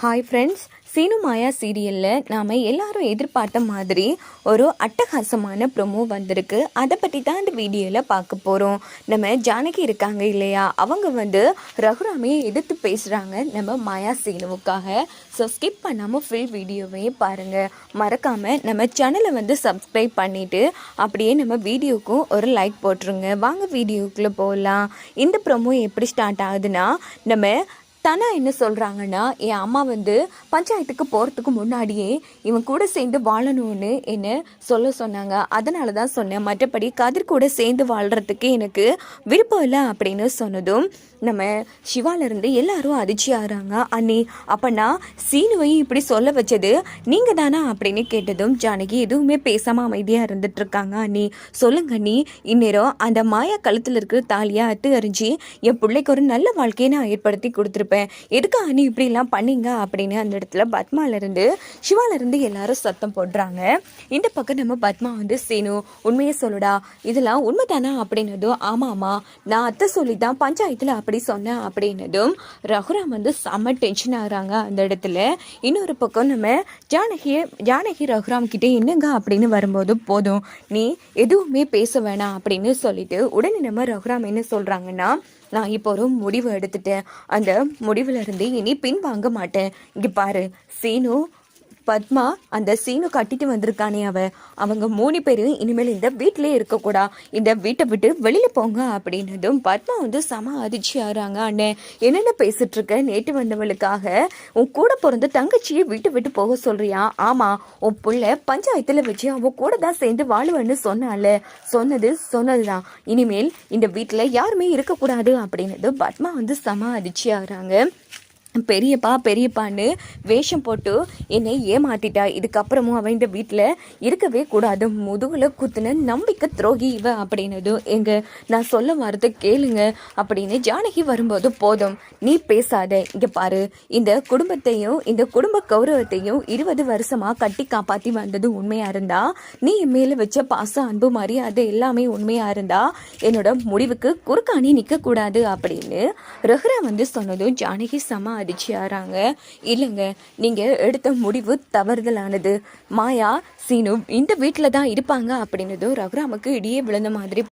Hi friends Seenu மாயா சீரியலில் நாம் எல்லாரும் எதிர்பார்த்த மாதிரி ஒரு அட்டகாசமான ப்ரொமோ வந்திருக்கு. அதை பற்றி தான் இந்த வீடியோவில் பார்க்க போகிறோம் நம்ம ஜானகி இருக்காங்க இல்லையா? அவங்க வந்து ரகுராமையை எதிர்த்து பேசுகிறாங்க நம்ம மாயா சீனுவுக்காக. ஸோ ஸ்கிப் பண்ணாமல் ஃபுல் வீடியோவையும் பாருங்கள் மறக்காமல் நம்ம சேனலை வந்து சப்ஸ்கிரைப் பண்ணிவிட்டு அப்படியே நம்ம வீடியோக்கும் ஒரு லைக் போட்டுருங்க. வாங்க வீடியோக்குள்ளே போகலாம் இந்த ப்ரொமோ எப்படி ஸ்டார்ட் ஆகுதுன்னா நம்ம தனா என்ன சொல்கிறாங்கன்னா என் அம்மா வந்து பஞ்சாயத்துக்கு போகிறதுக்கு முன்னாடியே இவன் கூட சேர்ந்து வாழணும்னு என்ன சொல்ல சொன்னாங்க. அதனால தான் சொன்னேன். மற்றபடி கதிர் கூட சேர்ந்து வாழ்கிறதுக்கு எனக்கு விருப்பம் இல்லை அப்படின்னு சொன்னதும் நம்ம சிவாலேருந்து எல்லாரும் அதிர்ச்சி ஆகிறாங்க அண்ணி அப்போனா சீனுவையும் இப்படி சொல்ல வச்சது நீங்கள் தானா? அப்படின்னு கேட்டதும் ஜானகி எதுவுமே பேசாமல் அமைதியாக இருந்துட்டுருக்காங்க அண்ணி சொல்லுங்க அண்ணி. இந்நேரம் அந்த மாயா கழுத்தில் இருக்கிற தாலியை அத்து அறிஞ்சு என் பிள்ளைக்கு ஒரு நல்ல வாழ்க்கையை நான் ஏற்படுத்தி கொடுத்துருப்பேன். எதுக்கா நீ இப்படிலாம் பண்ணீங்க அப்படின்னு அந்த இடத்துல பத்மாலேருந்து சிவாலேருந்து எல்லாரும் சத்தம் போடுறாங்க. இந்த பக்கம் நம்ம பத்மா வந்து சீனு உண்மையை சொல்லுடா. இதெல்லாம் உண்மை தானா அப்படின்னதும் ஆமாம்மா நான் அத்தை சொல்லி தான் பஞ்சாயத்தில் அப்படி சொன்னேன். அப்படின்னதும் ரகுராம் வந்து செம்ம டென்ஷன் ஆகுறாங்க அந்த இடத்துல. இன்னொரு பக்கம் நம்ம ஜானகியை ஜானகி ரகுராம் கிட்டே என்னங்க? அப்படின்னு வரும்போது போதும். நீ எதுவுமே பேச வேணாம். அப்படின்னு சொல்லிட்டு உடனே நம்ம ரகுராம் என்ன சொல்கிறாங்கன்னா நான் இப்போ ஒரு முடிவு எடுத்துட்டேன். அந்த முடிவுல இருந்து இனி பின் வாங்க மாட்டேன். இங்க பாரு சீனு பத்மா அந்த சீனு கட்டிட்டு வந்திருக்கானே அவ. அவங்க மூணு பேரும் இனிமேல் இந்த வீட்டிலே இருக்கக்கூடா. இந்த வீட்டை விட்டு வெளியில போங்க அப்படின்னதும் பத்மா வந்து சம அதிர்ச்சி ஆறாங்க அண்ணே. என்னென்ன பேசிட்டு இருக்க நேற்று வந்தவளுக்காக? உன் கூட பிறந்த தங்கச்சியை வீட்டை விட்டு போக சொல்றியா? ஆமா உன் புள்ள பஞ்சாயத்துல வச்சு அவன் கூட தான் சேர்ந்து வாழுவன்னு சொன்னால. சொன்னது சொன்னதுதான். இனிமேல் இந்த வீட்டில் யாருமே இருக்கக்கூடாது அப்படின்னதும் பத்மா வந்து சம அதிர்ச்சி ஆகுறாங்க. பெரியப்பா பெரியப்பான்னு வேஷம் போட்டு என்னை ஏமாத்திட்டா. இதுக்கப்புறமும் அவன் இந்த வீட்டில் இருக்கவே கூடாது. முதுகில் குத்துன நம்பிக்கை துரோகி இவ அப்படின்னதும் எங்க நான் சொல்ல வரதை கேளுங்க அப்படின்னு ஜானகி வரும்போது போதும். நீ பேசாத. இங்கே பாரு. இந்த குடும்பத்தையும் இந்த குடும்ப கௌரவத்தையும் இருபது வருஷமாக கட்டி காப்பாற்றி வந்தது உண்மையாக இருந்தா? நீ என் வச்ச பாசம் அன்பு மரியாதை எல்லாமே உண்மையாக இருந்தா? என்னோட முடிவுக்கு குறுக்காணி நிற்கக்கூடாது அப்படின்னு ரஹ்ரா வந்து சொன்னதும் ஜானகி சமாதி அதிர்ச்சி ஆறாங்க இல்லைங்க நீங்க எடுத்த முடிவு தவறுதலானது. மாயா சீனு இந்த வீட்டில் தான் இருப்பாங்க அப்படின்னதும் ரகுராமுக்கு இடியே விழுந்த மாதிரி